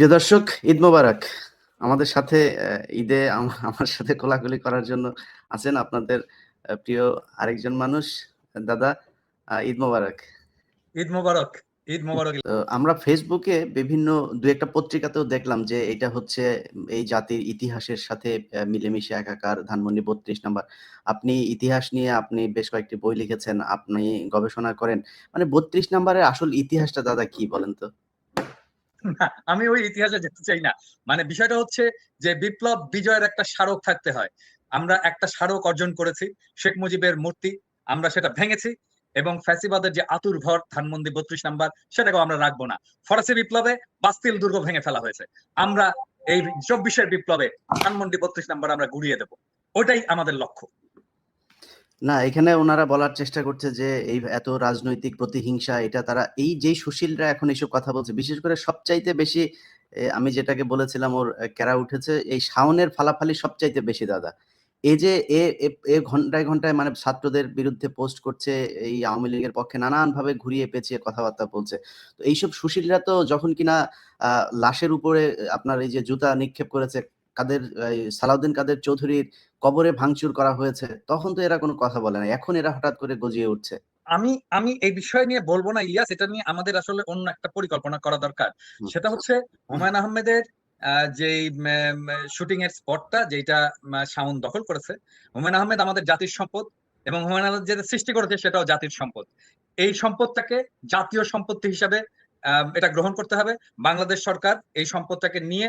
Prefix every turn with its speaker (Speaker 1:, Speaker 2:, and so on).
Speaker 1: প্রিয় দর্শক ঈদ মোবারক। আমাদের সাথে ঈদে আমার সাথে কোলাকুলি করার জন্য আছেন আপনাদের প্রিয় আরেকজন মানুষ দাদা ঈদ মোবারক।
Speaker 2: ঈদ মোবারক ঈদ মোবারক।
Speaker 1: আমরা ফেসবুকে বিভিন্ন দু একটা পত্রিকাতেও দেখলাম যে এটা হচ্ছে এই জাতির ইতিহাসের সাথে মিলেমিশে একাকার ধানমন্ডি বত্রিশ নাম্বার। আপনি ইতিহাস নিয়ে আপনি বেশ কয়েকটি বই লিখেছেন আপনি গবেষণা করেন। মানে বত্রিশ নাম্বারের আসল ইতিহাসটা দাদা কি বলেন তো?
Speaker 2: আমি ওই ইতিহাসে যেতে চাই না। মানে বিষয়টা হচ্ছে যে বিপ্লব বিজয়ের একটা স্মারক থাকতে হয়। আমরা একটা স্মারক অর্জন করেছি, শেখ মুজিবের মূর্তি, আমরা সেটা ভেঙেছি এবং ফ্যাসিবাদের যে আতুর ঘর ধানমন্দি বত্রিশ নাম্বার, সেটাকেও আমরা রাখব না। ফরাসি বিপ্লবে বাস্তিল দুর্গ ভেঙে ফেলা হয়েছে। আমরা এই চব্বিশের বিপ্লবে ধানমন্ডি বত্রিশ নাম্বার আমরা গুড়িয়ে দেব। ওটাই আমাদের লক্ষ্য।
Speaker 1: না, এখানে ওনারা বলার চেষ্টা করছে যে, এই এত রাজনৈতিক প্রতিহিংসা, এটা তারা, এই যেই সুশীলরা এখন এইসব কথা বলছে, বিশেষ করে সবচাইতে বেশি আমি যেটাকে বলেছিলাম ওর ক্যারা উঠেছে, এই শাওনের ফালাফালি সবচাইতে বেশি দাদা। এই যে, এ ঘন্টায় ঘন্টায় মানে ছাত্রদের বিরুদ্ধে পোস্ট করছে, এই আওয়ামী লীগের পক্ষে নানান ভাবে ঘুরিয়ে পেঁচিয়ে কথাবার্তা বলছে। তো এইসব সুশীলরা তো যখন কিনা লাশের উপরে, আপনার এই যে জুতা নিক্ষেপ করেছে কাদের সালাউদ্দিন কাদের চৌধুরীর কবরে ভাঙচুর করা হয়েছে তখন তো এরা কোনো কথা বলে না। এখন এরা হঠাৎ করে গজিয়ে উঠছে।
Speaker 2: আমি আমি এই বিষয় নিয়ে বলব না ইলিয়াস এটা নিয়ে আমাদের আসলে অন্য একটা পরিকল্পনা করা দরকার। সেটা হচ্ছে হুমায়ুন আহমেদের আহ, যেই শুটিং এর স্পটটা যেটা শাওন দখল করেছে হুমায়ুন আহমেদ আমাদের জাতির সম্পদ এবং হুমায়ুন আহমেদ যেটা সৃষ্টি করেছে সেটাও জাতির সম্পদ। এই সম্পদটাকে জাতীয় সম্পত্তি হিসাবে আহ, এটা গ্রহণ করতে হবে। বাংলাদেশ সরকার এই সম্পদটাকে নিয়ে